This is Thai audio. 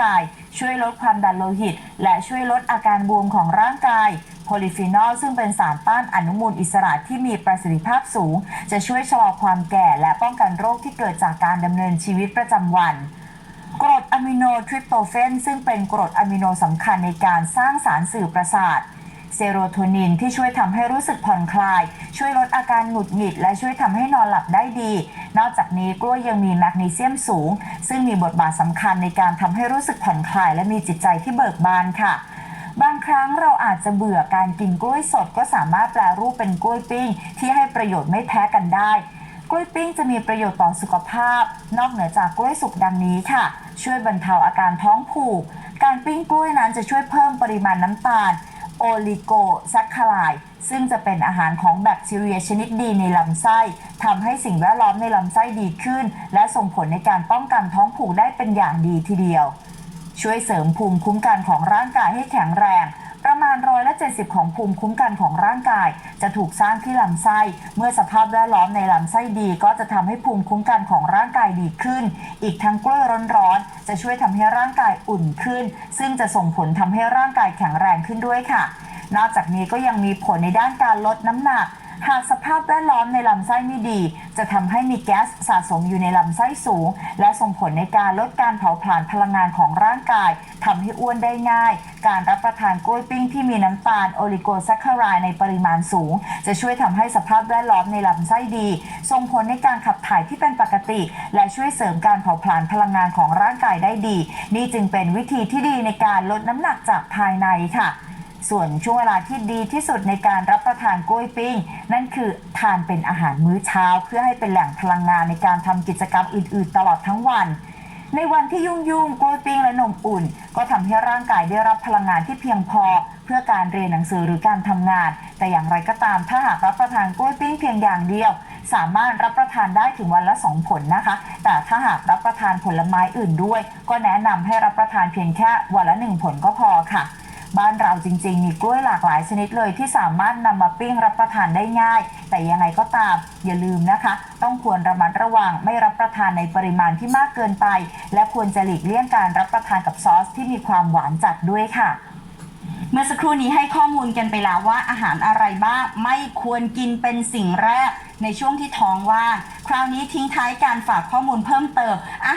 กาย ช่วยลดความดันโลหิต และช่วยลดอาการบวมของร่างกายโพลิฟีนอลซึ่งเป็นสารต้านอนุมูลอิสระที่มีประสิทธิภาพสูง จะช่วยชะลอความแก่และป้องกันโรคที่เกิดจากการดำเนินชีวิตประจำวันกรดอะมิโนทริปโตเฟนซึ่งเป็นกรดอะมิโนสำคัญในการสร้างสารสื่อประสาท เซโรโทนินที่ช่วยทำให้รู้สึกผ่อนคลาย ช่วยลดอาการหงุดหงิด และช่วยทำให้นอนหลับได้ดี นอกจากนี้กล้วยยังมีแมกนีเซียมสูง ซึ่งมีบทบาทสำคัญในการทำให้รู้สึกผ่อนคลาย และมีจิตใจที่เบิกบานค่ะบางครั้งเราอาจจะเบื่อการกินกล้วยสดก็สามารถแปลรูปเป็นกล้วยปิ้ง ที่ให้ประโยชน์ไม่แพ้กันได้ กล้วยปิ้งจะมีประโยชน์ต่อสุขภาพ นอกเหนือจากกล้วยสุกดังนี้ค่ะ ช่วยบรรเทาอาการท้องผูก การปิ้งกล้วยนั้นจะช่วยเพิ่มปริมาณน้ำตาล โอลิโกแซคคาไลซึ่งจะเป็นอาหารของแบคทีเรียชนิดดีในลำไส้ทำให้สิ่งแวดล้อมในลำไส้ดีขึ้น และส่งผลในการป้องกันท้องผูกได้เป็นอย่างดีทีเดียว ช่วยเสริมภูมิคุ้มกันของร่างกายให้แข็งแรง ประมาณร้อยละ70 ของภูมิคุ้มกันของร่างกาย จะถูกสร้างที่ลำไส้ เมื่อสภาพแวดล้อมในลำไส้ดีก็จะทำให้ภูมิคุ้มกันของร่างกายดีขึ้น อีกทั้งกล้วยร้อนๆจะช่วยทำให้ร่างกายอุ่นขึ้น ซึ่งจะส่งผลทำให้ร่างกายแข็งแรงขึ้นด้วยค่ะ นอกจากนี้ก็ยังมีผลในด้านการลดน้ำหนัก หากสภาพแวดล้อมในลำไส้ไม่ดี จะทำให้มีแก๊สสะสมอยู่ในลำไส้สูง และส่งผลในการลดการเผาผลาญพลังงานของร่างกายทำให้อ้วนได้ง่าย การรับประทานกล้วยปิ้งที่มีน้ำตาลโอลิโกแซคคารายในปริมาณสูง จะช่วยทำให้สภาพแวดล้อมในลำไส้ดี ส่งผลในการขับถ่ายที่เป็นปกติ และช่วยเสริมการเผาผลาญพลังงานของร่างกายได้ดี นี่จึงเป็นวิธีที่ดีในการลดน้ำหนักจากภายในค่ะ ส่วนช่วงเวลาที่ดีที่สุดในการรับประทานกล้วยปิ้ง นั่นคือทานเป็นอาหารมื้อเช้า เพื่อให้เป็นแหล่งพลังงานในการทำกิจกรรมอื่น ๆ ตลอดทั้งวัน ในวันที่ยุ่งๆกล้วยปิ้งและนมอุ่น ก็ทำให้ร่างกายได้รับพลังงานที่เพียงพอ เพื่อการเรียนหนังสือหรือการทำงาน แต่อย่างไรก็ตามถ้าหากรับประทานกล้วยปิ้งเพียงอย่างเดียว สามารถรับประทานได้ถึงวันละ 2 ผลนะคะ แต่ถ้าหากรับประทานผลไม้อื่นด้วย ก็แนะนำให้รับประทานเพียงแค่วันละ 1 ผลก็พอค่ะ บ้านเราจริง ๆ มีกล้วยหลากหลายชนิดเลยที่สามารถนำมาปิ้งรับประทานได้ง่าย แต่ยังไงก็ตามอย่าลืมนะคะ ต้องควรระมัดระวังไม่รับประทานในปริมาณที่มากเกินไป และควรจะหลีกเลี่ยงการรับประทานกับซอสที่มีความหวานจัดด้วยค่ะ เมื่อสักครู่นี้ให้ข้อมูลกันไปแล้วว่าอาหารอะไรบ้างไม่ควรกินเป็นสิ่งแรกในช่วงที่ท้องว่าง คราวนี้ทิ้งท้ายการฝากข้อมูลเพิ่มเติมอ